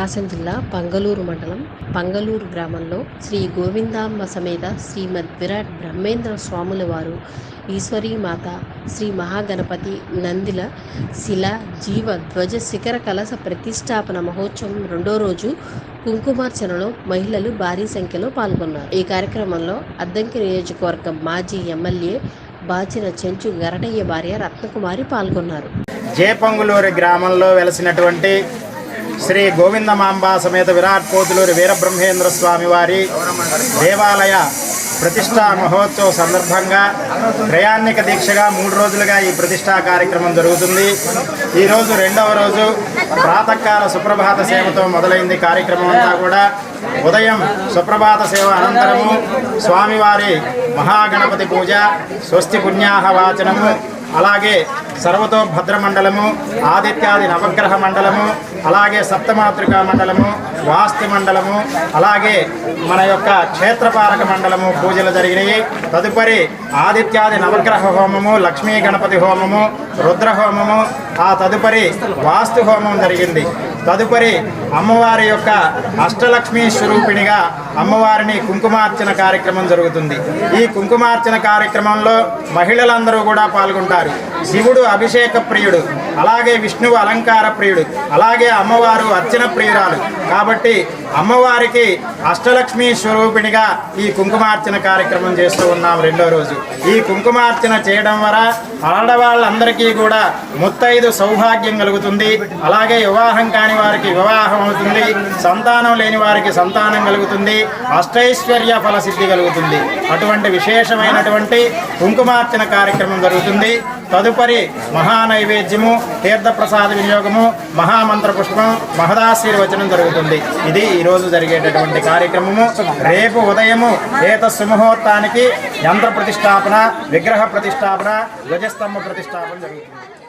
ప్రకాశం జిల్లా పంగలూరు మండలం పంగలూరు గ్రామంలో శ్రీ గోవిందాంబ సమేత శ్రీమద్ విరాట్ బ్రహ్మేంద్ర స్వాముల వారు ఈశ్వరీ మాత శ్రీ మహాగణపతి నందిల శిల జీవ ధ్వజ శిఖర కలశ ప్రతిష్టాపన మహోత్సవం రెండో రోజు కుంకుమార్చనలో మహిళలు భారీ సంఖ్యలో పాల్గొన్నారు. ఈ కార్యక్రమంలో అద్దంకి నియోజకవర్గం మాజీ ఎమ్మెల్యే బాచిన చెంచు గరటయ్య భార్య రత్నకుమారి పాల్గొన్నారు. జేపంగులూరి గ్రామంలో వెలసినటువంటి శ్రీ గోవిందమాంబ సమేత విరాట్ పోతులూరి వీరబ్రహ్మేంద్ర స్వామి వారి దేవాలయ ప్రతిష్టా మహోత్సవ సందర్భంగా ప్రయాణిక దీక్షగా మూడు రోజులుగా ఈ ప్రతిష్టా కార్యక్రమం జరుగుతుంది. ఈరోజు రెండవ రోజు ప్రాతకాల సుప్రభాత సేవతో మొదలైంది కార్యక్రమం అంతా కూడా. ఉదయం సుప్రభాత సేవ అనంతరము స్వామివారి మహాగణపతి పూజ స్వస్తి పుణ్యాహ వాచనము అలాగే సర్వతోభద్ర మండలము ఆదిత్యాది నవగ్రహ మండలము అలాగే సప్తమాతృకా మండలము వాస్తు మండలము అలాగే మన యొక్క క్షేత్రపాలక మండలము పూజలు జరిగినాయి. తదుపరి ఆదిత్యాది నవగ్రహ హోమము లక్ష్మీ గణపతి హోమము రుద్రహోమము ఆ తదుపరి వాస్తు హోమం జరిగింది. తదుపరి అమ్మవారి యొక్క అష్టలక్ష్మీ స్వరూపిణిగా అమ్మవారిని కుంకుమార్చన కార్యక్రమం జరుగుతుంది. ఈ కుంకుమార్చన కార్యక్రమంలో మహిళలందరూ కూడా పాల్గొంటారు. శివుడు అభిషేక ప్రియుడు అలాగే విష్ణువు అలంకార ప్రియుడు అలాగే అమ్మవారు అర్చన ప్రియురాలు. కాబట్టి అమ్మవారికి అష్టలక్ష్మి స్వరూపిణిగా ఈ కుంకుమార్చన కార్యక్రమం చేస్తూ ఉన్నాం రెండో రోజు. ఈ కుంకుమార్చన చేయడం వల్ల ఆడవాళ్ళందరికీ కూడా ముత్తైదు సౌభాగ్యం కలుగుతుంది. అలాగే వివాహం కాని వారికి వివాహం అవుతుంది. సంతానం లేని వారికి సంతానం కలుగుతుంది. అష్టైశ్వర్య ఫల సిద్ధి కలుగుతుంది. అటువంటి విశేషమైనటువంటి కుంకుమార్చన కార్యక్రమం జరుగుతుంది. తదుపరి మహానైవేద్యము తీర్థప్రసాద వినియోగము మహామంత్ర పుష్పం మహదాశీర్వచనం జరుగుతుంది. ఇది ఈరోజు జరిగేటటువంటి కార్యక్రమము. రేపు ఉదయము ఏత సుముహూర్తానికి యంత్ర ప్రతిష్టాపన విగ్రహ ప్రతిష్టాపన ధ్వజస్తంభ ప్రతిష్టాపన జరుగుతుంది.